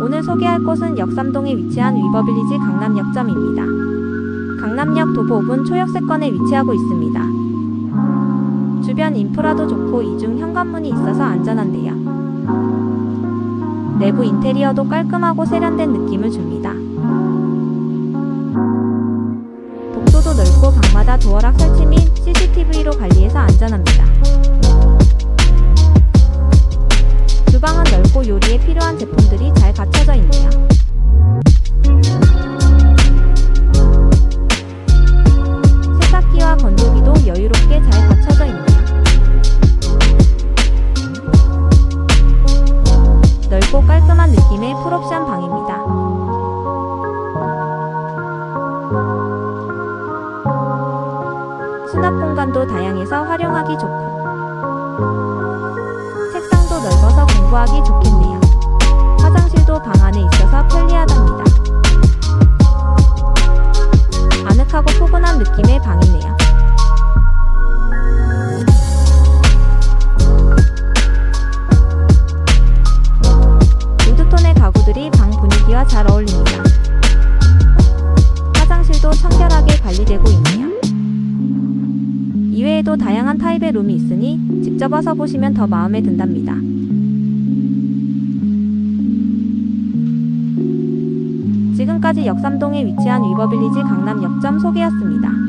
오늘 소개할 곳은 역삼동에 위치한 위버빌리지 강남역점입니다. 강남역 도보 5분 초역세권에 위치하고 있습니다. 주변 인프라도 좋고 이중 현관문이 있어서 안전한데요. 내부 인테리어도 깔끔하고 세련된 느낌을 줍니다. 복도도 넓고 방마다 도어락 설치 및 CCTV로 관리해서 안전합니다. 넓고 요리에 필요한 제품들이 잘 갖춰져 있네요. 세탁기와 건조기도 여유롭게 잘 갖춰져 있네요. 넓고 깔끔한 느낌의 풀옵션 방입니다. 수납 공간도 다양해서 활용하기 좋고 공부하기 좋겠네요. 화장실도 방 안에 있어서 편리하답니다. 아늑하고 포근한 느낌의 방이네요. 우드톤의 가구들이 방 분위기와 잘 어울립니다. 화장실도 청결하게 관리되고 있네요. 이외에도 다양한 타입의 룸이 있으니 직접 와서 보시면 더 마음에 든답니다. 지금까지 역삼동에 위치한 위버빌리지 강남 역점 소개였습니다.